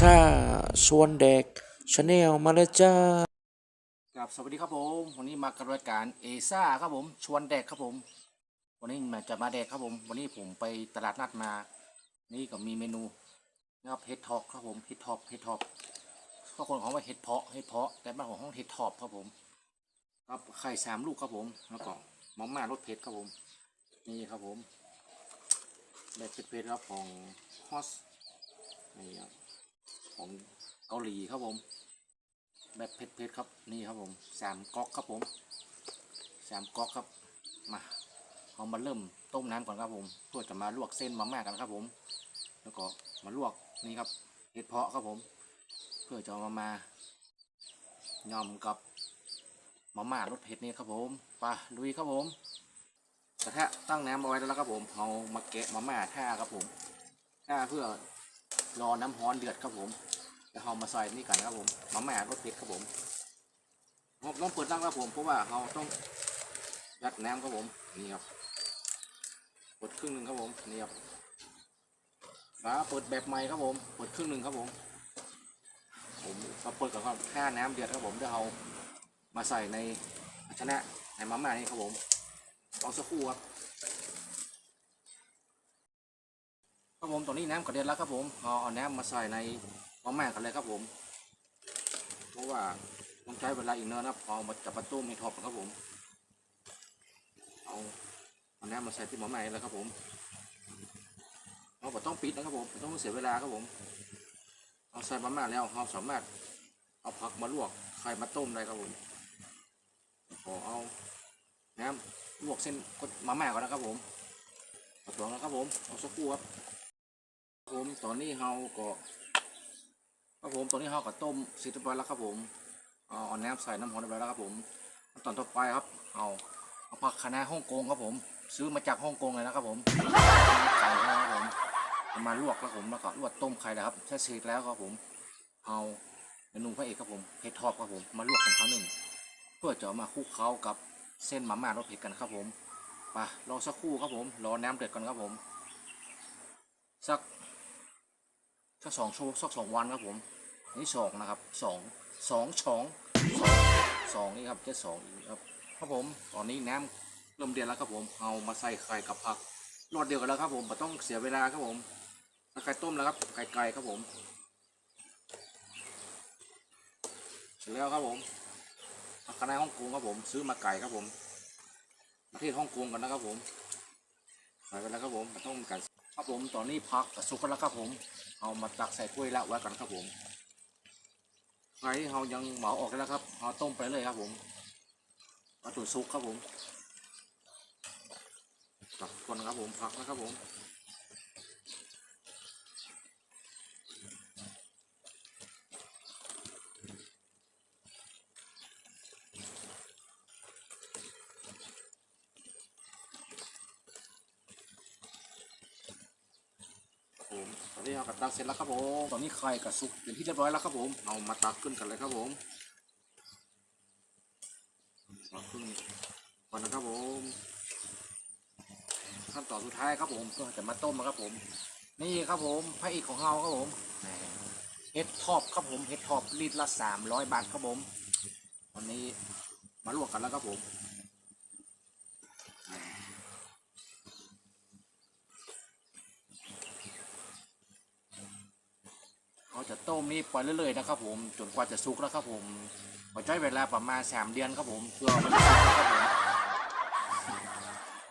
ซ่าชวนเด็กชาแนลมาเลยจ้าครับสวัสดีครับผมวันนี้มากับรายการเอซ่าครับผมชวนแดกครับผม วันนี้มาจะมาแดกครับผม วันนี้ผมไปตลาดนัดมา นี่ก็มีเมนูนะครับเห็ดทอกครับผมเห็ดทอกเห็ดทอกก็คนของว่าเห็ดเพาะเห็ดเพาะแต่บ้านของห้องเห็ดทอบครับผมครับไข่สามลูกครับผมแล้วก็มาม่ารสเผ็ดครับผม นี่ครับผมแบบเผ็ดๆครับของฮอสนี่ครับ ของเกาหลีครับผมแบบเผ็ดๆครับนี่ครับผมสามก๊อกครับผมสามก๊อกครับมาเอามาเริ่มต้มน้ำก่อนครับผม เพื่อจะมาลวกเส้นมาม่ากันครับผม แล้วก็มาลวกนี่ครับเห็ดเพาะครับผม เพื่อจะเอามามายำกับมาม่ารสเผ็ดนี่ครับผมไปลุยครับผมกระทะตั้งน้ำเอาไว้แล้วครับผมเอามาแกะมาม่าท่าครับผมท่าเพื่อรอน้ำร้อนเดือดครับผม แล้วเรามาใส่นี่กันครับผมมาม่รสเผ็ดครับผมผมต้องเปิดตั้งครับผมเพราะว่าเราต้องยัดน้ำครับผมนี่ครับเปิดครึ่งหนึ่งครับผมนี่ครับฝาเปิดแบบใหม่ครับผมเปิดครึ่งหนึ่งครับผมผมมาเปิดก่อนครับค่าน้ำเดือดครับผมเดี๋ยวเรามาใส่ในภาชนะในมาม่านี่ครับผมรอสักครู่ครับครับผมตอนนี้น้ำกระเด็นแล้วครับผมเอาเอาน้ำมาใส่ใน มาม่กันเลยครับผม เพราะว่าต้องใช้เวลาอีกเนินนะครับเอามาจับประตูมีท็อปครับผม เอาเอาน้ำมาใส่ที่หมาม่าเลยครับผมเราต้องปิดนะครับผมต้องเสียเวลาครับผม เอาใส่มาม่าแล้วเราสามารถเอาผักมาลวกไข่มาต้มได้ครับผมขอเอาน้ำลวกเส้นมาม่าก่อนนะครับผมเอาตัวนะครับผม เอาสักครู่ครับครับผมตอนนี้เราก็ ครับผมตอนนี้เราก็ต้มเสร็จเรียบร้อยแล้วครับผมเอาเอาน้ำใส่น้ำหอมเรียบร้อยแล้วครับผมตอนต่อไปครับเอาเอาผักคะน้าฮ่องกงครับผม ซื้อมาจากฮ่องกงเลยนะครับผมไข่ครับผมเอามาลวกแล้วผมแล้วก็ลวกต้มไข่นะครับใช้เสร็จแล้วครับผมเอาเมนูพระเอกครับผมเผ็ดทอดครับผมมาลวกอีกครั้งหนึ่งเพื่อจะมาคลุกเคล้ากับเส้นมาม่ารสเผ็ดกันครับผมไปรอสักครู่ครับผมรอน้ำเดือดก่อนครับผมสักสักสองชั่วสักสองวันครับผม นี่สองนะครับสองสองสองสองสองนี่ครับจะสองอีกครับครับผมตอนนี้น้ำเริ่มเดือดแล้วครับผมเอามาใส่ไข่กับผักรอดเดียวกันแล้วครับผมไม่ต้องเสียเวลาครับผมไข่ต้มแล้วครับไข่ไก่ครับผมเสร็จแล้วครับผมผักคะน้าฮ่องกงครับผมซื้อมาไก่ครับผมประเทศฮ่องกงกันนะครับผมใส่ไปแล้วครับผมไม่ต้องมีการครับผมตอนนี้พักสุกแล้วครับผม เอามาตักใส่ถ้วยละไว้กันครับผม ไงเรายังเหมาออกแล้วครับเอาต้มไปเลยครับผมมาตุ๋นซุกครับผมตักคนครับผมผักนะครับผม นนี้เรากับตักเสร็จแล้วครับผมตอนนี้ไข่กับซุกเป็นที่เรียบร้อยแล้วครับผมเอามาตักขึ้นกันเลยครับผมตักขึ้นก่อนนะครับผมขั้นตอนสุดท้ายครับผมก็จะมาต้มนะครับผม นี่ครับผมพระเอกของเราครับผมแหมเห็ดทอบครับผมเห็ดทอบลิตรละสามร้อยบาทครับผมวันนี้มาลวกกันแล้วครับผม เขา จะต้มนี่ไปเรื่อยๆนะครับผมจนกว่าจะสุกแล้วครับผมขอใช้เวลาประมาณสามเดือนครับผมเพื่อมันจะสุกครับผม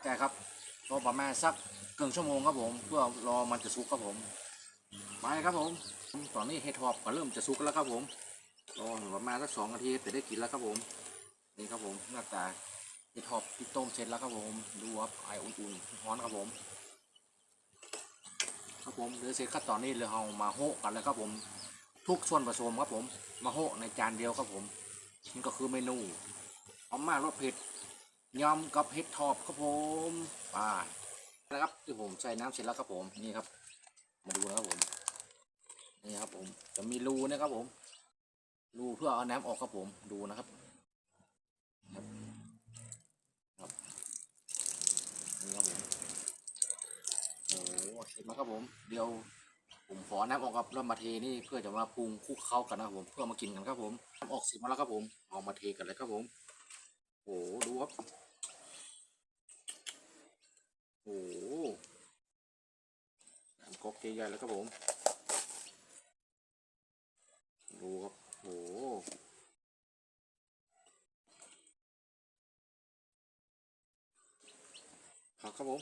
แต่ครับรอประมาณสักเกินชั่วโมงครับผม เพื่อรอมันจะสุกครับผมไปครับผมตอนนี้เห็ดหอบก็เริ่มจะสุกแล้วครับผมรอประมาณสักสองนาทีจะได้กินแล้วครับผมนี่ครับผมหน้าตาเห็ดหอบที่ต้มเสร็จแล้วครับผมดูครับไออุ่นๆร้อนครับผม ครับผมเดี๋ยวเสร็จขั้นตอนนี้เลยเรามาโหกันเลยครับผม ทุกส่วนผสมครับผม มาโหในจานเดียวครับผมนี่ก็คือเมนูเอามารสเผ็ดยำกับเห็ดทอบครับผมไปนะครับที่ผมใส่น้ำเสร็จแล้วครับผมนี่ครับ มาดูนะครับผมนี่ครับผมจะมีรูนะครับผมรูเพื่อเอาน้ำออกครับผมดูนะครับครับ นี่ครับผมโอ้โหเห็นไหมครับผมเดี๋ยวผมขอน้ำออกกับแล้วมาเทนี่เพื่อจะมาปรุงคลุกเข้ากันนะครับผมเพื่อมากินกันครับผมน้ำออกสิมาแล้วครับผมเอามาเทกันเลยครับผมโอ้โหดูครับโอ้โหน้ำก๊อกใหญ่ๆแล้วครับผมดูครับโอ้โหผักครับผม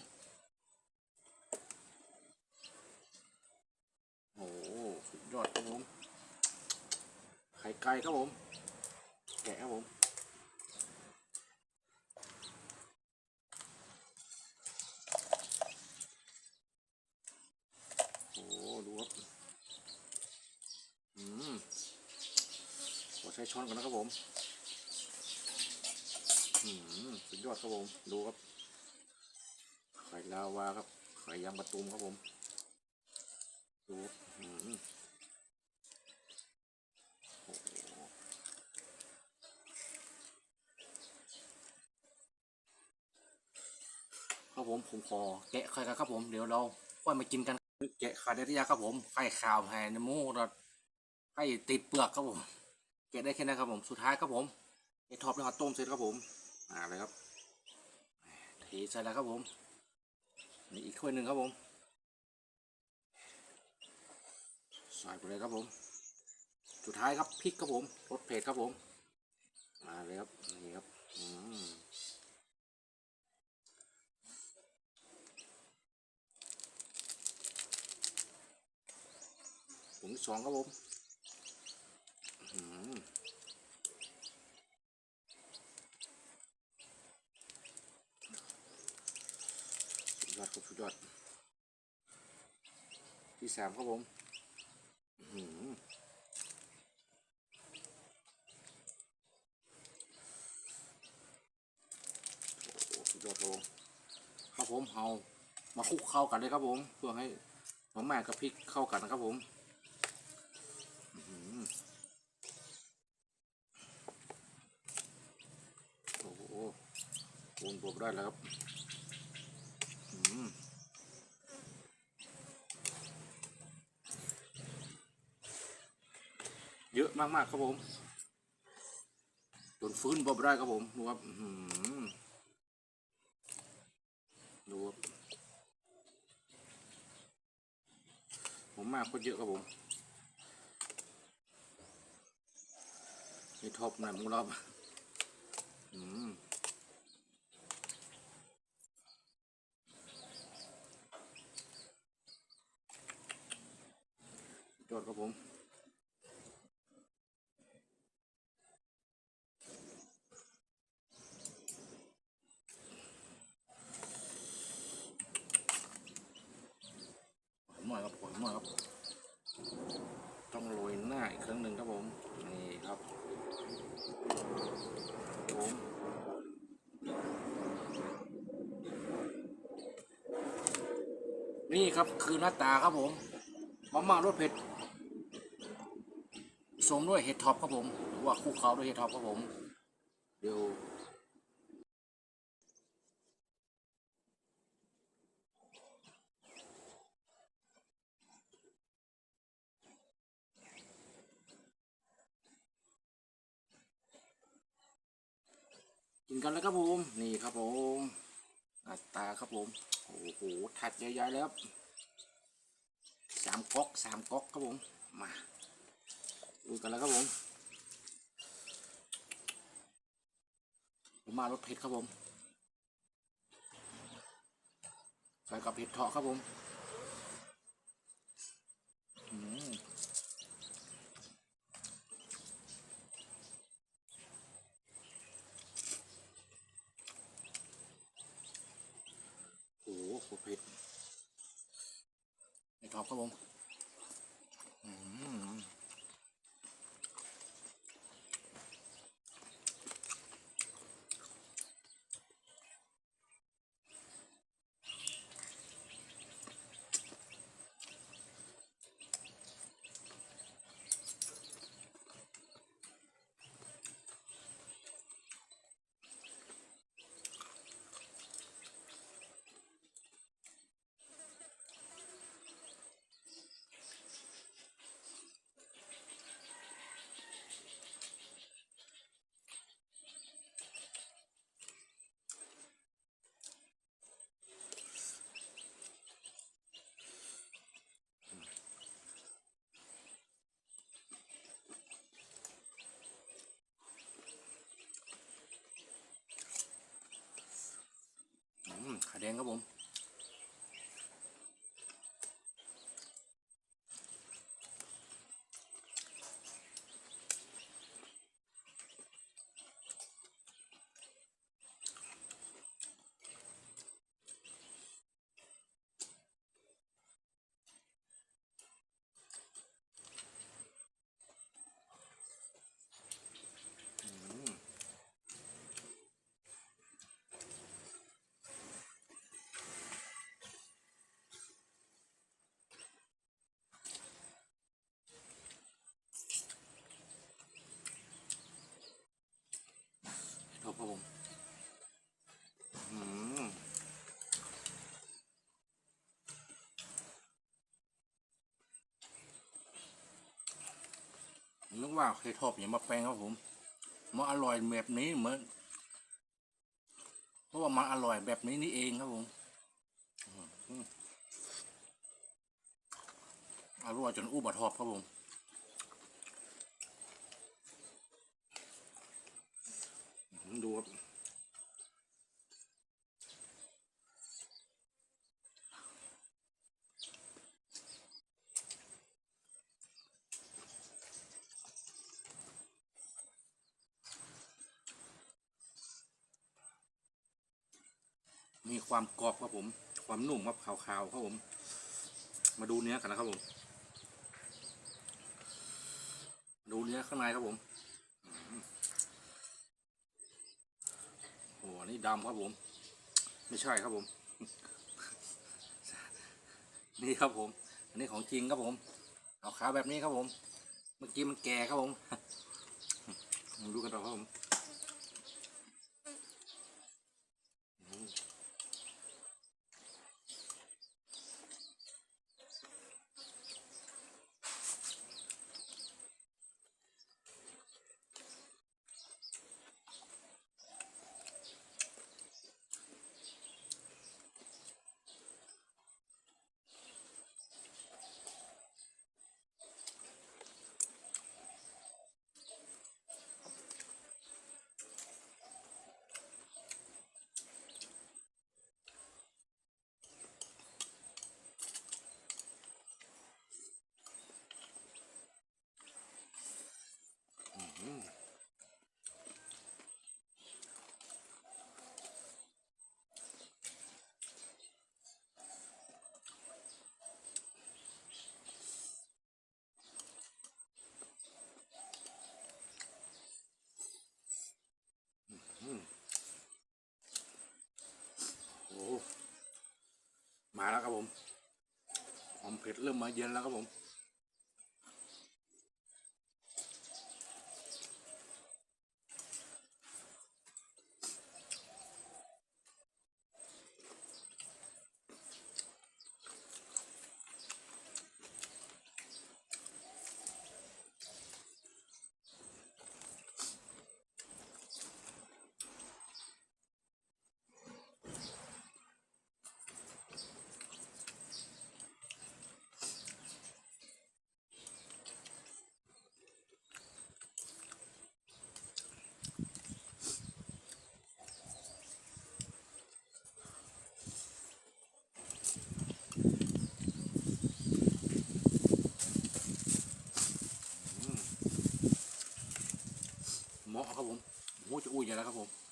โอ้โหสุด ยอดครับผม ไข่ไก่ครับผม แกะครับผมโอ้โหดูครับอืมขอใช้ช้อนก่อนนะครับผมอืมสุดยอดครับผม ดูครับ ไข่ลาวาครับ ไข่ยางมะตูมครับผม ดูอืมโอ้โห ครับผมผมขอแกะไข่กันครับผมเดี๋ยวเราค่อยมากินกันแกะไข่ได้ที่ยาครับผมไข่ขาวแผ่นมูเราไข่ติดเปลือกครับผมแกะได้แค่นั้นครับผมสุดท้ายครับผมไอท็อปแล้วต้มเสร็จครับผมอ่าเลยครับเทใส่แล้วครับผมนี่อีกถ้วยหนึ่งครับผมใส่ไปเลยครับผม สุดท้ายครับพริกครับผมรสเผ็ดครับผมมาเลยครับนี่ครับอืม ผงที่สองครับผมยอดครับสุดยอด ที่สามครับผมอื้อหือโอ้โหสุดยอดครับผมครับผมเอามาคลุกเข้ากันเลยครับผม เพื่อให้หอมแม่กับพริกเข้ากันนะครับผมอื้อหือโอ้โหปูนบวบ ได้แล้วครับอืมเยอะมากๆครับผมจนฟื้นบ่ได้ครับผมดูครับอื้อหือดูครับผมมากก็เยอะครับผมนี่ท็อปหน่อยมึงรอบอืมยอดครับผม หน่อยครับผมหน่อยครับ ต้องโรยหน้าอีกครั้งหนึ่งครับผม นี่ครับผม นี่ครับคือหน้าตาครับผมมาม่ารสเผ็ดสมด้วยเห็ดท็อปครับผมหรือว่าคลุกเคล้าด้วยเห็ดท็อปครับผม เดี๋ยวกินกันแล้วครับผม นี่ครับผม หน้าตาครับผมโอ้โหถัดใหญ่ๆแล้วสามก๊อกสามก๊อกครับผมมาดูกันแล้วครับผมผมมารสเผ็ดครับผมใส่กับเผ็ดเถาะครับผม ขาแดงครับผม ว่าเคยทอบอย่างมาแปลงครับผมมาอร่อยแบบนี้เหมือนเพราะว่ามันอร่อยแบบนี้นี่เองครับผมอืมอร่อยจนอู้บะทอบครับผมดูครับมี ความกรอบครับผม ความนุ่มครับขาวๆครับผม มาดูเนื้อกันนะครับผม ดูเนื้อข้างในครับผมโอ้โหนี่ดำครับผม ไม่ใช่ครับผม นี่ครับผม อันนี้ของจริงครับผมเอาขาวแบบนี้ครับผม เมื่อกี้มันแก่ครับผม ดูกันต่อครับผมอืมโอ้โหมาแล้วครับผมหอ มาเย็นแล้วครับผม จะอุ้ยอย่างแล้วครับผม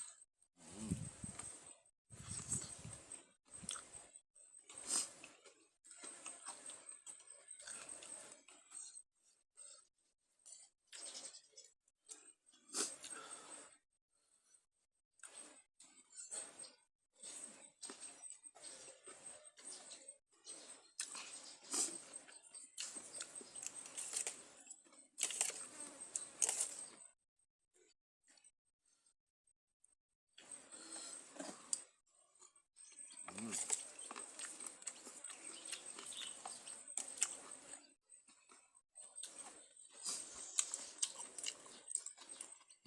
ม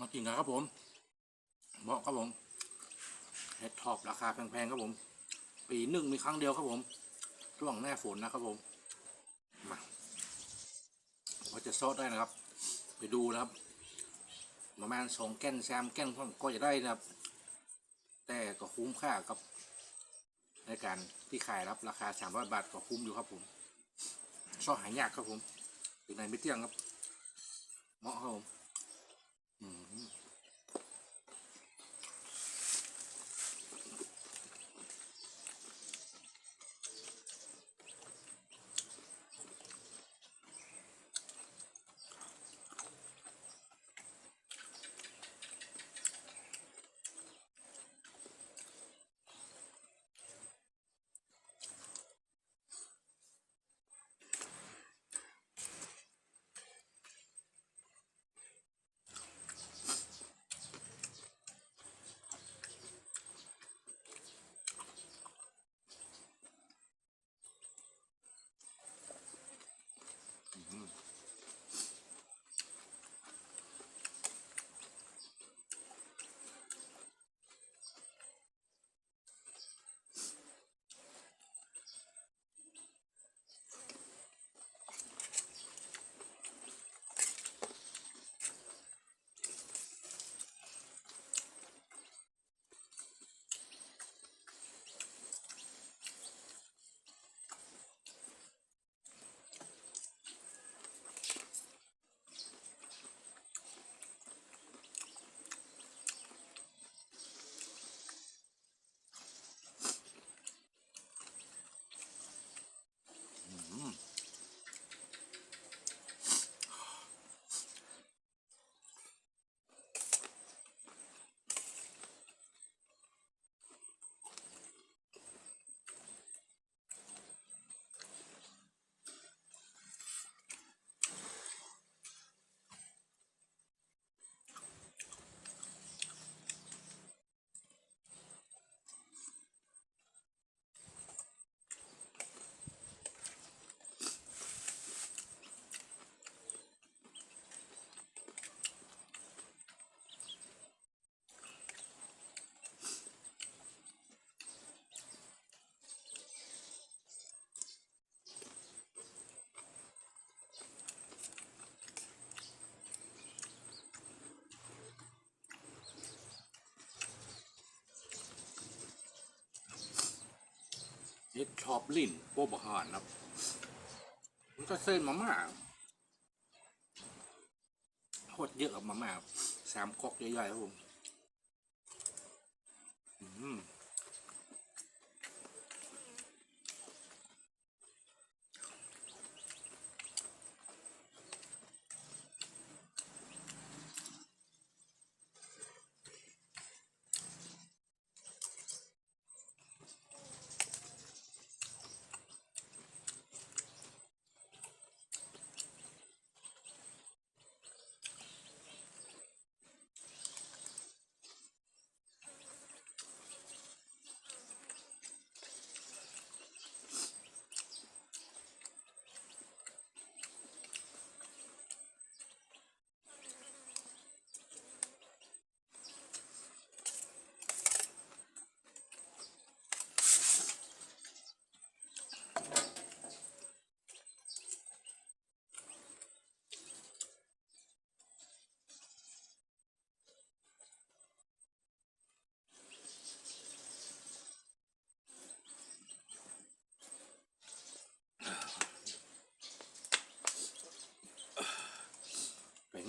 ากินกันครับผมเหมาะครับผมเห็ดทอบราคาแพงๆครับผม ปีหนึ่งมีครั้งเดียวครับผม ช่วงหน้าฝนนะครับผมมาว่าจะซอสได้นะครับ ไปดูนะครับประมาณสองแก้นแซมแก้นก็จะได้นะครับ แต่ก็คุ้มค่ากับ ในการที่ขายรับราคา 300 บาทก็คุ้มอยู่ครับผมชอบหายากครับผมถึงไหนไม่เที่ยงครับ เหมาะครับผม ดชอบลิ่นโป๊บหานครับมันก็เส้นมาม่าโคตรเยอะกับมาม่าสามก๊อกใหญ่ๆครับผม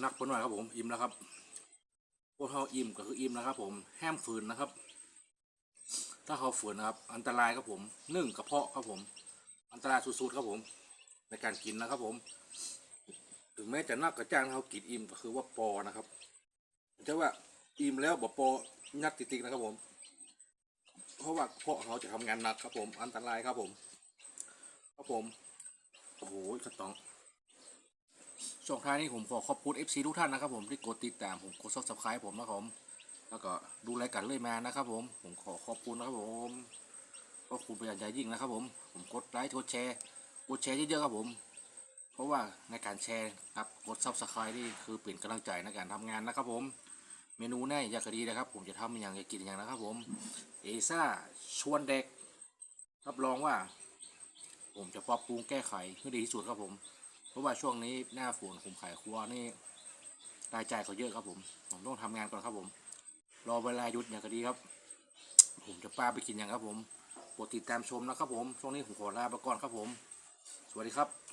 นักไปหน่อยครับผมอิ่มแล้วครับพวกเขาอิ่มก็คืออิ่มแล้วครับ ผมแห้มฝืนนะครับ ถ้าเขาฝืนนะครับ อันตรายครับผมนึ่งกระเพาะครับผม อันตรายสุดๆครับผม ในการกินนะครับ ผม ถึงแม้จะนักกระจ้างเขากินอิ่มก็คือว่าปอนะครับจะว่าอิ่มแล้วบอปอยัดติดๆนะครับผม เพราะว่าเพาะเขาจะทำงานหนักครับผม อันตรายครับผม ครับผมโอ้โหกระตอง ช่วงท้ายนี้ผมขอขอบคุณ FC ทุกท่านนะครับผมที่กดติดตามผมกด subscribe ผมนะครับผมแล้วก็ดูรายการเรื่อยมานะครับผมผมขอขอบคุณนะครับผมขอบคุณเป็นอย่างยิ่งนะครับผมผมกดไลค์กดแชร์กดแชร์เยอะๆครับผม เพราะว่าในการแชร์ครับกด subscribe นี่คือเป็นกำลังใจในการทำงานนะครับผมเมนูแน่อยากดีนะครับ ผมจะทำอย่างจะกินอย่างนะครับผมเอซ่าชวนเด็กรับรองว่า ผมจะปรับปรุงแก้ไขให้ดีที่สุดครับผม ราะว่าช่วงนี้หน้าฝนผมขายครัวนี่รายจ่ายเขาเยอะครับผม ผมต้องทำงานก่อนครับผม รอเวลาหยุดอย่างก็ดีครับ ผมจะป้าไปกินอย่างครับผมโปรดติดตามชมนะครับผม ช่วงนี้ผมขอลาไปก่อนครับผม สวัสดีครับ